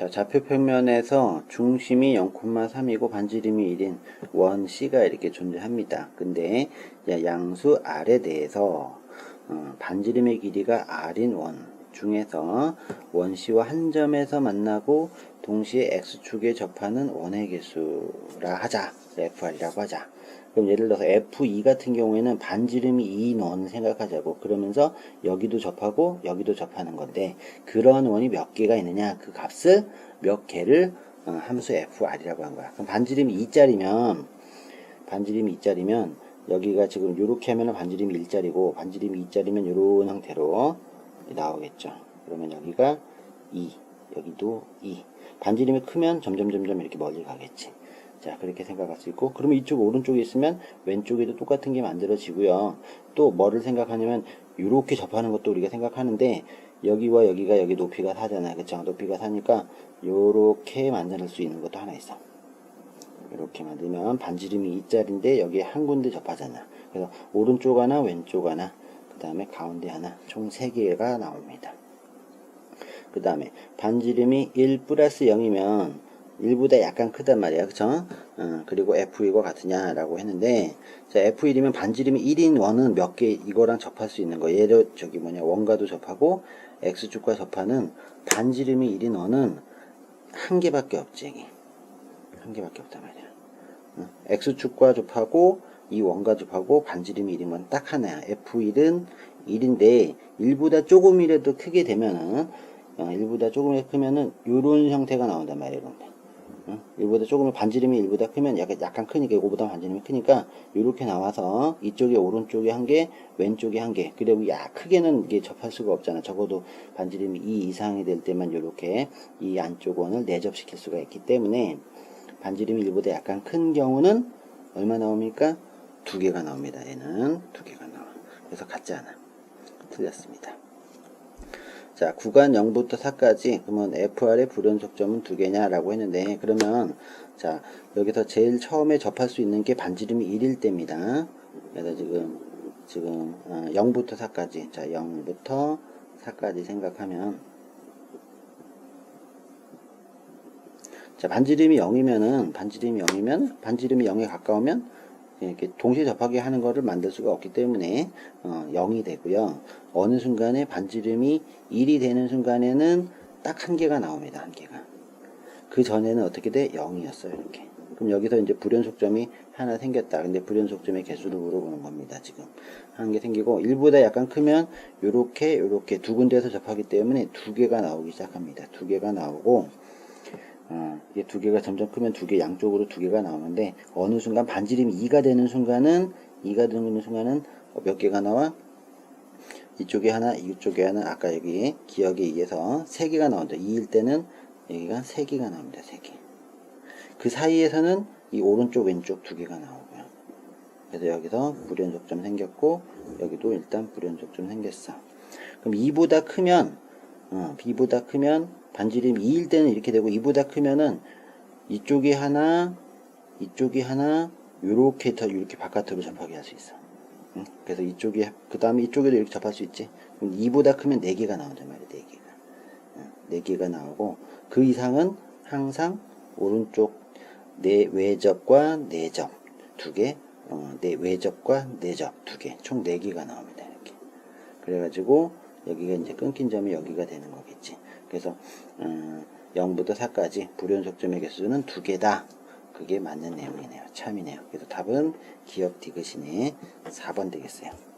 자, 좌표 평면에서 중심이 0,3이고 반지름이 1인 원 C가 이렇게 존재합니다. 근데 야, 양수 R에 대해서 어, 반지름의 길이가 R인 원 중에서 원 C와 한 점에서 만나고 동시에 X축에 접하는 원의 개수라 하자. FR이라고 하자. 그럼 예를 들어서 F2 같은 경우에는 반지름이 2인 원 생각하자고 그러면서 여기도 접하고 여기도 접하는 건데 그러한 원이 몇 개가 있느냐 그 값을 몇 개를 어, 함수 FR이라고 한 거야 그럼 반지름이 2짜리면 반지름이 2짜리면 여기가 지금 이렇게 하면 반지름이 1짜리고 반지름이 2짜리면 이런 형태로 나오겠죠 그러면 여기가 2 여기도 2 반지름이 크면 점점 점점 이렇게 멀리 가겠지 자, 그렇게 생각할 수 있고, 그러면 이쪽 오른쪽에 있으면 왼쪽에도 똑같은 게 만들어지고요. 또 뭐를 생각하냐면, 이렇게 접하는 것도 우리가 생각하는데, 여기와 여기가 여기 높이가 4잖아요. 그쵸? 높이가 4니까, 요렇게 만들 수 있는 것도 하나 있어. 이렇게 만들면 반지름이 2짜리인데, 여기에 한 군데 접하잖아. 그래서 오른쪽 하나, 왼쪽 하나, 그 다음에 가운데 하나, 총 3개가 나옵니다. 그 다음에 반지름이 1 플러스 0이면 1보다 약간 크단 말이야. 그쵸? 어, 그리고 F1과 같으냐 라고 했는데, 자, F1이면 반지름이 1인 원은 몇 개 이거랑 접할 수 있는 거. 예를 저기 뭐냐, 원과도 접하고, X축과 접하는 반지름이 1인 원은 한 개밖에 없지. 한 개밖에 없단 말이야. 어, X축과 접하고, 이 원과 접하고, 반지름이 1인 원딱 하나야. F1은 1인데, 1보다 조금이라도 크게 되면은, 어, 1보다 조금이라도 크면은, 요런 형태가 나온단 이런 거. 어? 1보다 조금 반지름이 1보다 크면 약간, 약간 크니까 이거보다 반지름이 크니까 이렇게 나와서 이쪽에 오른쪽에 한 개, 왼쪽에 한 개. 그리고 야 크게는 이게 접할 수가 없잖아. 적어도 반지름이 2 이상이 될 때만 이렇게 이 안쪽 원을 내접시킬 수가 있기 때문에 반지름이 1보다 약간 큰 경우는 얼마 나옵니까? 두 개가 나옵니다. 얘는 두 개가 나와. 그래서 같지 않아. 틀렸습니다. 자, 구간 0부터 4까지 그러면 FR의 불연속점은 두 개냐라고 했는데 그러면 자, 여기서 제일 처음에 접할 수 있는 게 반지름이 1일 때입니다. 그래서 지금 지금 어, 0부터 4까지 자, 0부터 4까지 생각하면 자, 반지름이 0이면은 반지름이 0이면 반지름이 0에 가까우면 이렇게 동시에 접하게 하는 것을 만들 수가 없기 때문에 어, 0이 되고요. 어느 순간에 반지름이 1이 되는 순간에는 딱 한 개가 나옵니다. 한 개가. 그 전에는 어떻게 돼? 0이었어요. 이렇게. 그럼 여기서 이제 불연속점이 하나 생겼다. 근데 불연속점의 개수를 물어보는 겁니다. 지금 한 개 생기고 1보다 약간 크면 요렇게 요렇게 두 군데에서 접하기 때문에 두 개가 나오기 시작합니다. 두 개가 나오고 어, 이게 두 개가 점점 크면 두 개 양쪽으로 두 개가 나오는데 어느 순간 반지름이 2가 되는 순간은 2가 되는 순간은 몇 개가 나와? 이쪽에 하나, 이쪽에 하나, 아까 여기 기억에 의해서 세 개가 나온다. 2일 때는 여기가 세 개가 나옵니다. 세 개. 그 사이에서는 이 오른쪽, 왼쪽 두 개가 나오고요. 그래서 여기서 불연속점 생겼고 여기도 일단 불연속점 생겼어. 그럼 2보다 크면 어, B보다 크면 반지름 2일 때는 이렇게 되고 2보다 크면은 이쪽에 하나, 이쪽에 하나, 요렇게 더 이렇게 바깥으로 접하게 할 수 있어. 응? 그래서 이쪽에 그 다음에 이쪽에도 이렇게 접할 수 있지. 그럼 2보다 크면 4개가 나온단 말이야. 4개가. 응? 4개가 나오고 그 이상은 항상 오른쪽 내 외접과 내접 두 개, 어, 내 외접과 내접 두 개, 총 4개가 나옵니다. 이렇게. 그래가지고 여기가 이제 끊긴 점이 여기가 되는 거겠지. 그래서 음, 0부터 4까지 불연속점의 개수는 두 개다. 그게 맞는 내용이네요. 참이네요. 그래서 답은 기억 디귿이네. 4번 되겠어요.